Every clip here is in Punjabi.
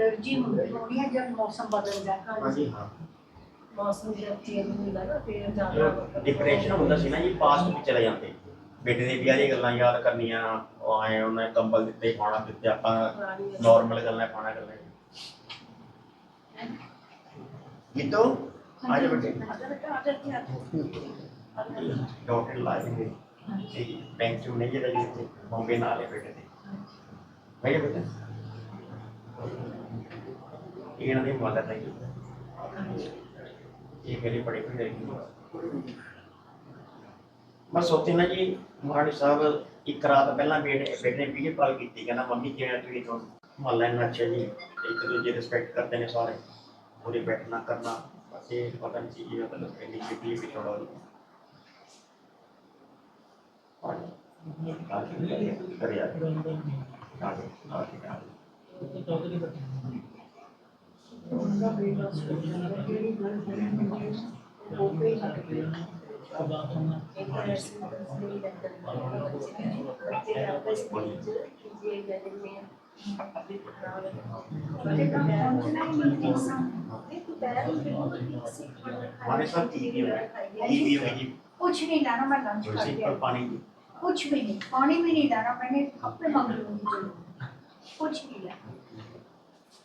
ਐਲਰਜੀ ਹੁੰਦੀ ਹੋਣੀ ਹੈ ਜਦ ਮੌਸਮ ਬਦਲਦਾ ਹੈ। ਹਾਂਜੀ ਹਾਂ। ਮੌਸਮ ਜਦ ਚੇਂਜ ਹੁੰਦਾ ਨਾ ਫਿਰ ਜ਼ਿਆਦਾ ਡਿਪਰੈਸ਼ਨ ਹੁੰਦਾ ਸੀ ਨਾ ਜੀ ਪਾਸਟ ਵਿੱਚ ਚਲੇ ਜਾਂਦੇ। ਬੇਟੇ ਦੀ ਵਿਆਹ ਦੀਆਂ ਗੱਲਾਂ ਯਾਦ ਕਰਨੀਆਂ ਉਹ ਆਏ ਉਹਨੇ ਕੰਬਲ ਦਿੱਤੇ ਖਾਣਾ ਦਿੱਤੇ ਆਪਾਂ ਨਾਰਮਲ ਗੱਲਾਂ। ਖਾਣਾ ਗੱਲਾਂ। ਗੀਤੋ ਆਜੋ ਬੇਟੇ। ਡਾਕਟਰ ਲਾਏ ਜੀ ਬੈਂਕ ਚ ਨਹੀਂ ਜਿਹੜਾ ਜੀ ਬੰਬੇ ਨਾਲ ਹੈ ਬੇਟੇ ਦੇ। ਭਾਈ ਬੇਟੇ। ਇਹਨਾਂ ਦੀ ਮਦਦ ਹੈ ਜੀ ਇਹ ਮੇਰੀ ਬੜੀ ਭੀੜ ਹੈ ਬਸ ਉੱਥੇ ਨਾ ਜੀ ਮਹਾਰਾਣੀ ਸਾਹਿਬ ਇੱਕ ਰਾਤ ਪਹਿਲਾਂ ਬੇਟੇ ਬੇਟੇ ਨੇ ਵੀਡੀਓ ਕਾਲ ਕੀਤੀ ਕਹਿੰਦਾ ਮੰਮੀ ਜਿਵੇਂ ਤੁਸੀਂ ਤੋਂ ਮਹੱਲਾ ਇੰਨਾ ਅੱਛਾ ਜੀ ਇੱਕ ਦੂਜੇ ਰਿਸਪੈਕਟ ਕਰਦੇ ਨੇ ਸਾਰੇ ਉਹਦੇ ਬੈਠਣਾ ਕਰਨਾ ਬਸ ਇਹ ਪਤਾ ਨਹੀਂ ਸੀ ਜੀ ਮਤਲਬ ਇੰਨੀ ਕਿੱਡੀ ਵੀ ਥੋੜਾ ਕਰਿਆ ਉਹਦਾ ਬੇਟਾ ਜਿਹੜੀ हाँ। कुछ नहीं डाना मैं लंच कर दिया कुछ भी नहीं पानी भी नहीं डाला मैंने अपने मम्मी को कुछ नहीं।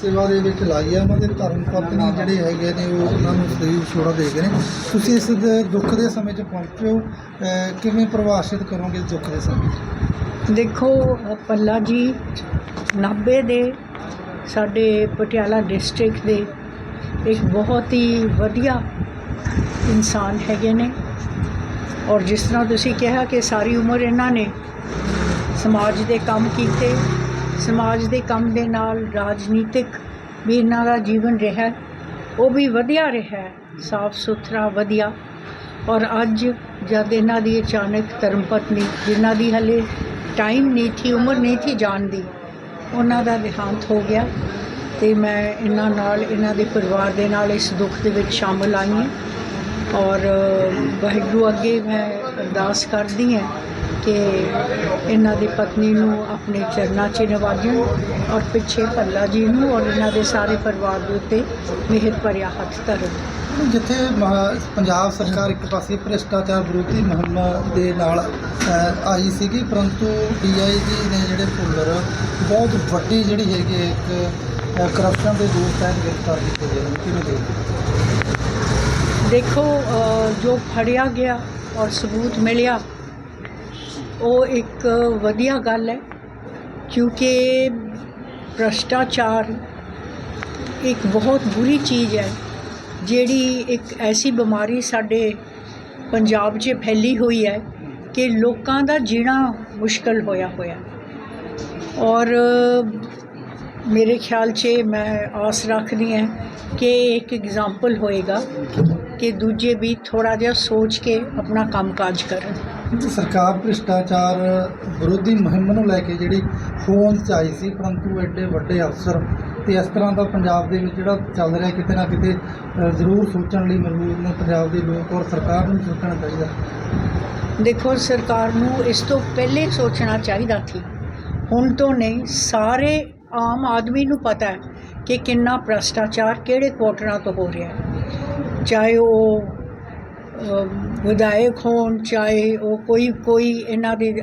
ਸੇਵਾ ਦੇ ਵਿੱਚ ਲਾਈ ਆ ਉਹਨਾਂ ਦੇ ਧਰਮ ਪਤਨੀ ਜਿਹੜੇ ਹੈਗੇ ਨੇ, ਉਹ ਉਹਨਾਂ ਨੂੰ ਸਰੀਰ ਛੋੜਾ ਦੇ ਗਏ ਨੇ। ਤੁਸੀਂ ਇਸ ਦੇ ਦੁੱਖ ਦੇ ਸਮੇਂ 'ਚ ਪਹੁੰਚੇ ਹੋ, ਅਹ ਕਿਵੇਂ ਪਰਿਭਾਸ਼ਿਤ ਕਰੋਗੇ ਇਸ ਦੁੱਖ ਦੇ ਸਮੇਂ 'ਚ? ਦੇਖੋ ਪੱਲਾ ਜੀ, ਨਾਭੇ ਦੇ, ਸਾਡੇ ਪਟਿਆਲਾ ਡਿਸਟ੍ਰਿਕਟ ਦੇ ਇੱਕ ਬਹੁਤ ਹੀ ਵਧੀਆ ਇਨਸਾਨ ਹੈਗੇ ਨੇ। ਔਰ ਜਿਸ ਤਰ੍ਹਾਂ ਤੁਸੀਂ ਕਿਹਾ ਕਿ ਸਾਰੀ ਉਮਰ ਇਹਨਾਂ ਨੇ ਸਮਾਜ ਦੇ ਕੰਮ ਕੀਤੇ ਸਮਾਜ ਦੇ ਕੰਮ ਦੇ ਨਾਲ ਰਾਜਨੀਤਿਕ ਵੀ ਇਹਨਾਂ ਦਾ ਜੀਵਨ ਰਿਹਾ ਉਹ ਵੀ ਵਧੀਆ ਰਿਹਾ ਸਾਫ਼ ਸੁਥਰਾ, ਵਧੀਆ। ਔਰ ਅੱਜ ਜਦ ਇਹਨਾਂ ਦੀ ਅਚਾਨਕ ਧਰਮਪਤਨੀ, ਜਿਨ੍ਹਾਂ ਦੀ ਹਲੇ ਟਾਈਮ ਨਹੀਂ ਥੀ, ਉਮਰ ਨਹੀਂ ਥੀ ਜਾਣ ਦੀ, ਉਹਨਾਂ ਦਾ ਦੇਹਾਂਤ ਹੋ ਗਿਆ ਤੇ ਮੈਂ ਇਹਨਾਂ ਨਾਲ, ਇਹਨਾਂ ਦੇ ਪਰਿਵਾਰ ਦੇ ਨਾਲ ਇਸ ਦੁੱਖ ਦੇ ਵਿੱਚ ਸ਼ਾਮਲ ਆਈ ਹਾਂ। ਔਰ ਵਾਹਿਗੁਰੂ ਅੱਗੇ ਮੈਂ ਅਰਦਾਸ ਕਰਦੀ ਹਾਂ ਕਿ ਇਹਨਾਂ ਦੀ ਪਤਨੀ ਨੂੰ ਆਪਣੇ ਚਰਨਾਂ 'ਚ ਨਿਵਾਜਣ ਔਰ ਪਿੱਛੇ ਭੱਲਾ ਜੀ ਨੂੰ ਔਰ ਇਹਨਾਂ ਦੇ ਸਾਰੇ ਪਰਿਵਾਰ ਦੇ ਉੱਤੇ ਮਿਹਰ ਭਰਿਆ ਹੱਥ ਧਰਨ ਜਿੱਥੇ ਮਹਾ- ਪੰਜਾਬ ਸਰਕਾਰ ਇੱਕ ਪਾਸੇ ਭ੍ਰਿਸ਼ਟਾਚਾਰ ਵਿਰੋਧੀ ਮੁਹਿੰਮ ਦੇ ਨਾਲ ਆਈ ਸੀਗੀ ਪਰੰਤੂ ਡੀਆਈਜੀ ਨੇ ਜਿਹੜੇ ਭੁੱਲਰ ਬਹੁਤ ਵੱਡੀ ਜਿਹੜੀ ਹੈਗੀ ਹੈ ਇੱਕ ਕਰਪਸ਼ਨ ਦੇ ਦੋਸ਼ ਤਹਿਤ ਗ੍ਰਿਫਤਾਰ ਕੀਤੇ ਗਏ ਨੇ ਕਿਵੇਂ ਦੇਖਦੇ ਹੋ? ਦੇਖੋ ਅ, ਜੋ ਫੜਿਆ ਗਿਆ ਔਰ ਸਬੂਤ ਮਿਲਿਆ ਉਹ ਇੱਕ ਵਧੀਆ ਗੱਲ ਹੈ, ਕਿਉਂਕਿ ਭ੍ਰਸ਼ਟਾਚਾਰ ਇੱਕ ਬਹੁਤ ਬੁਰੀ ਚੀਜ਼ ਹੈ, ਜਿਹੜੀ ਇੱਕ ਐਸੀ ਬਿਮਾਰੀ ਸਾਡੇ ਪੰਜਾਬ 'ਚ ਫੈਲੀ ਹੋਈ ਹੈ ਕਿ ਲੋਕਾਂ ਦਾ ਜੀਣਾ ਮੁਸ਼ਕਲ ਹੋਇਆ ਹੋਇਆ। ਔਰ ਮੇਰੇ ਖਿਆਲ 'ਚ ਮੈਂ ਆਸ ਰੱਖਦੀ ਹਾਂ ਕਿ ਇੱਕ ਐਗਜ਼ਾਮਪਲ ਹੋਏਗਾ ਕਿ ਦੂਜੇ ਵੀ ਥੋੜਾ ਜਿਹਾ ਸੋਚ ਕੇ ਆਪਣਾ ਕੰਮਕਾਜ ਕਰਨ। ਸਰਕਾਰ ਭ੍ਰਿਸ਼ਟਾਚਾਰ ਵਿਰੋਧੀ ਮੁਹਿੰਮ ਨੂੰ ਲੈ ਕੇ ਜਿਹੜੀ ਫੋਨ 'ਚ ਆਈ ਸੀ, ਪਰੰਤੂ ਐਡੇ ਵੱਡੇ ਅਫਸਰ ਤੇ ਇਸ ਤਰ੍ਹਾਂ ਦਾ ਪੰਜਾਬ ਦੇ ਵਿੱਚ ਜਿਹੜਾ ਚੱਲ ਰਿਹਾ, ਕਿਤੇ ਨਾ ਕਿਤੇ ਜ਼ਰੂਰ ਸੋਚਣ ਲਈ ਮਜਬੂਰ ਨੇ ਪੰਜਾਬ ਦੇ ਲੋਕ ਔਰ ਸਰਕਾਰ ਨੂੰ ਸੋਚਣਾ ਚਾਹੀਦਾ। ਦੇਖੋ, ਸਰਕਾਰ ਨੂੰ ਇਸ ਤੋਂ ਪਹਿਲੇ ਸੋਚਣਾ ਚਾਹੀਦਾ ਸੀ। ਹੁਣ ਤੋਂ ਨਹੀਂ, ਸਾਰੇ ਆਮ ਆਦਮੀ ਨੂੰ ਪਤਾ ਹੈ ਕਿ ਕਿੰਨਾ ਭ੍ਰਸ਼ਟਾਚਾਰ ਕਿਹੜੇ ਕੁਆਟਰਾਂ ਤੋਂ ਹੋ ਰਿਹਾ ਹੈ। ਚਾਹੇ ਉਹ ਵਿਧਾਇਕ ਹੋਣ, ਚਾਹੇ ਉਹ ਕੋਈ ਕੋਈ ਇਹਨਾਂ ਦੇ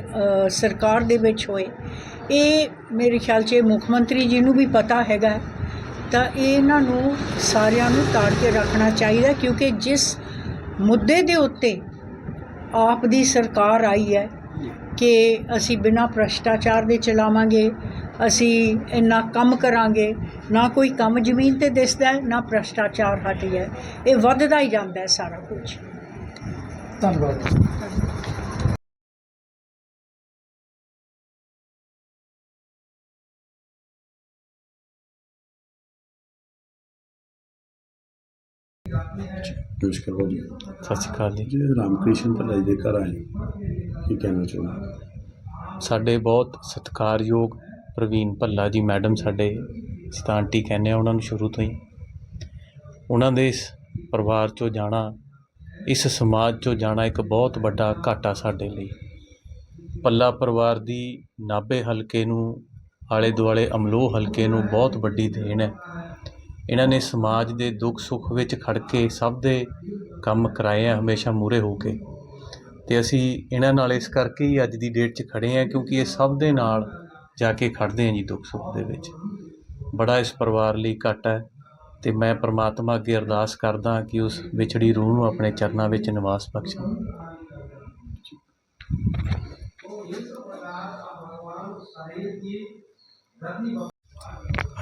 ਸਰਕਾਰ ਦੇ ਵਿੱਚ ਹੋਏ, ਇਹ ਮੇਰੇ ਖਿਆਲ 'ਚ ਮੁੱਖ ਮੰਤਰੀ ਜੀ ਨੂੰ ਵੀ ਪਤਾ ਹੈਗਾ, ਤਾਂ ਇਹਨਾਂ ਨੂੰ ਸਾਰਿਆਂ ਨੂੰ ਤਾੜ ਕੇ ਰੱਖਣਾ ਚਾਹੀਦਾ, ਕਿਉਂਕਿ ਜਿਸ ਮੁੱਦੇ ਦੇ ਉੱਤੇ ਆਪ ਦੀ ਸਰਕਾਰ ਆਈ ਹੈ ਕਿ ਅਸੀਂ ਬਿਨਾਂ ਭ੍ਰਸ਼ਟਾਚਾਰ ਦੇ ਚਲਾਵਾਂਗੇ, ਅਸੀਂ ਇੰਨਾ ਕੰਮ ਕਰਾਂਗੇ, ਨਾ ਕੋਈ ਕੰਮ ਜ਼ਮੀਨ ਤੇ ਦਿਸਦਾ ਨਾ ਭ੍ਰਸ਼ਟਾਚਾਰ ਹਟਿਆ ਹੈ। ਇਹ ਵੱਧਦਾ ਹੀ ਜਾਂਦਾ ਹੈ ਸਾਰਾ ਕੁਝ ਧੰਨਵਾਦ ਨਮਸਕਾਰ ਭਾਜੀ ਸਤਿ ਸ਼੍ਰੀ ਅਕਾਲ ਜੀ। ਜੀ ਰਾਮਕ੍ਰਿਸ਼ਨ ਭੱਲਾ ਜੀ ਦੇ ਘਰ ਆਏ ਕੀ ਕਹਿਣਾ ਚਾਹੁੰਦੇ ਸਾਡੇ ਬਹੁਤ ਸਤਿਕਾਰਯੋਗ ਪ੍ਰਵੀਨ ਭੱਲਾ ਜੀ ਮੈਡਮ ਸਾਡੇ ਅਸੀਂ ਆਂਟੀ ਕਹਿੰਦੇ ਆ ਉਹਨਾਂ ਨੂੰ ਸ਼ੁਰੂ ਤੋਂ ਹੀ। ਉਹਨਾਂ ਦੇ ਇਸ ਪਰਿਵਾਰ ਚੋਂ ਜਾਣਾ ਇਸ ਸਮਾਜ ਚੋਂ ਜਾਣਾ ਇੱਕ ਬਹੁਤ ਵੱਡਾ ਘਾਟਾ ਸਾਡੇ ਲਈ। ਪੱਲਾ ਪਰਿਵਾਰ ਦੀ ਨਾਭੇ ਹਲਕੇ ਨੂੰ, ਆਲੇ ਦੁਆਲੇ ਅਮਲੋਹ ਹਲਕੇ ਨੂੰ ਬਹੁਤ ਵੱਡੀ ਦੇਣ ਹੈ। ਇਹਨਾਂ ਨੇ ਸਮਾਜ ਦੇ ਦੁੱਖ ਸੁੱਖ ਵਿੱਚ ਖੜ ਕੇ ਸਭ ਦੇ ਕੰਮ ਕਰਾਏ ਆ, ਹਮੇਸ਼ਾ ਮੂਰੇ ਹੋ ਕੇ। ਤੇ ਅਸੀਂ ਇਹਨਾਂ ਨਾਲ ਇਸ ਕਰਕੇ ਹੀ ਅੱਜ ਦੀ ਡੇਟ 'ਚ ਖੜੇ ਆ, ਕਿਉਂਕਿ ਇਹ ਸਭ ਦੇ ਨਾਲ ਜਾ ਕੇ ਖੜਦੇ ਆ ਜੀ ਦੁੱਖ ਸੁੱਖ ਦੇ ਵਿੱਚ। ਬੜਾ ਇਸ ਪਰਿਵਾਰ ਲਈ ਘਾਟਾ ਹੈ। ਤੇ ਮੈਂ ਪ੍ਰਮਾਤਮਾ ਅੱਗੇ ਅਰਦਾਸ ਕਰਦਾ ਕਿ ਉਸ ਵਿਛੜੀ ਰੂਹ ਨੂੰ ਆਪਣੇ ਚਰਨਾਂ ਵਿੱਚ ਨਿਵਾਸ ਬਖਸ਼ੇ।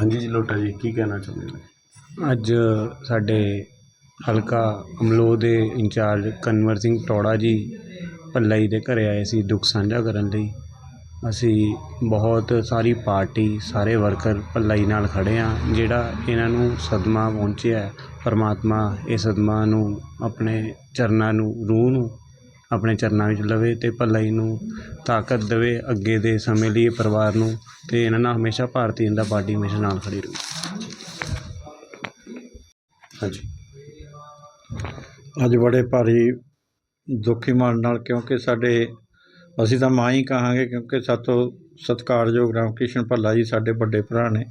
ਹਾਂਜੀ ਜੀ ਲੋਟਾ ਜੀ ਕੀ ਕਹਿਣਾ ਚਾਹੁੰਦੇ ਨੇ? ਅੱਜ ਸਾਡੇ ਹਲਕਾ ਅਮਲੋਹ ਦੇ ਇੰਚਾਰਜ ਕਨਵਰ ਸਿੰਘ ਟੋੜਾ ਜੀ ਭੱਲਾ ਜੀ ਦੇ ਘਰੇ ਆਏ ਸੀ ਦੁੱਖ ਸਾਂਝਾ ਕਰਨ ਲਈ। ਅਸੀਂ ਬਹੁਤ ਸਾਰੀ ਪਾਰਟੀ, ਸਾਰੇ ਵਰਕਰ ਭਲਾਈ ਨਾਲ ਖੜ੍ਹੇ ਹਾਂ, ਜਿਹੜਾ ਇਹਨਾਂ ਨੂੰ ਸਦਮਾ ਪਹੁੰਚਿਆ ਪਰਮਾਤਮਾ ਇਹ ਸਦਮਾ ਨੂੰ, ਆਪਣੇ ਚਰਨਾਂ ਨੂੰ, ਰੂਹ ਨੂੰ, ਆਪਣੇ ਚਰਨਾਂ ਵਿੱਚ ਲਵੇ ਅਤੇ ਭਲਾਈ ਨੂੰ ਤਾਕਤ ਦੇਵੇ ਅੱਗੇ ਦੇ ਸਮੇਂ ਲਈ ਇਹ ਪਰਿਵਾਰ ਨੂੰ ਅਤੇ ਇਹਨਾਂ ਨਾਲ ਹਮੇਸ਼ਾ ਭਾਰਤੀ ਜਨਤਾ ਪਾਰਟੀ ਹਮੇਸ਼ਾ ਨਾਲ ਖੜ੍ਹੀ ਰਹੂ। ਹਾਂਜੀ। ਅੱਜ ਬੜੇ ਭਾਰੀ ਦੁਖੀ ਮਨ ਨਾਲ ਕਿਉਂਕਿ ਸਾਡੇ ਅਸੀਂ ਤਾਂ ਮਾਂ ਹੀ ਕਹਾਂਗੇ ਕਿਉਂਕਿ ਸਾਤੋਂ ਸਤਿਕਾਰਯੋਗ ਰਾਮਕ੍ਰਿਸ਼ਨ ਭੱਲਾ ਜੀ ਸਾਡੇ ਵੱਡੇ ਭਰਾ ਨੇ,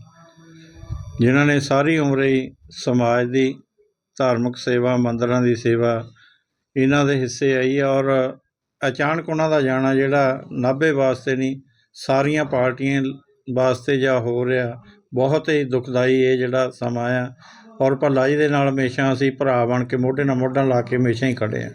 ਜਿਨ੍ਹਾਂ ਨੇ ਸਾਰੀ ਉਮਰ ਹੀ ਸਮਾਜ ਦੀ ਧਾਰਮਿਕ ਸੇਵਾ, ਮੰਦਰਾਂ ਦੀ ਸੇਵਾ, ਇਹਨਾਂ ਦੇ ਹਿੱਸੇ ਆਈ ਔਰ ਅਚਾਨਕ ਉਹਨਾਂ ਦਾ ਜਾਣਾ ਜਿਹੜਾ ਨਾਭੇ ਵਾਸਤੇ ਨਹੀਂ, ਸਾਰੀਆਂ ਪਾਰਟੀਆਂ ਵਾਸਤੇ ਜਾਂ ਹੋ ਰਿਹਾ, ਬਹੁਤ ਹੀ ਦੁਖਦਾਈ ਇਹ ਜਿਹੜਾ ਸਮਾਂ ਆ ਔਰ ਭੱਲਾ ਜੀ ਦੇ ਨਾਲ ਹਮੇਸ਼ਾ ਅਸੀਂ ਭਰਾ ਬਣ ਕੇ ਮੋਢੇ ਨਾਲ ਮੋਢਾ ਲਾ ਕੇ ਹਮੇਸ਼ਾ ਹੀ ਖੜੇ ਆ।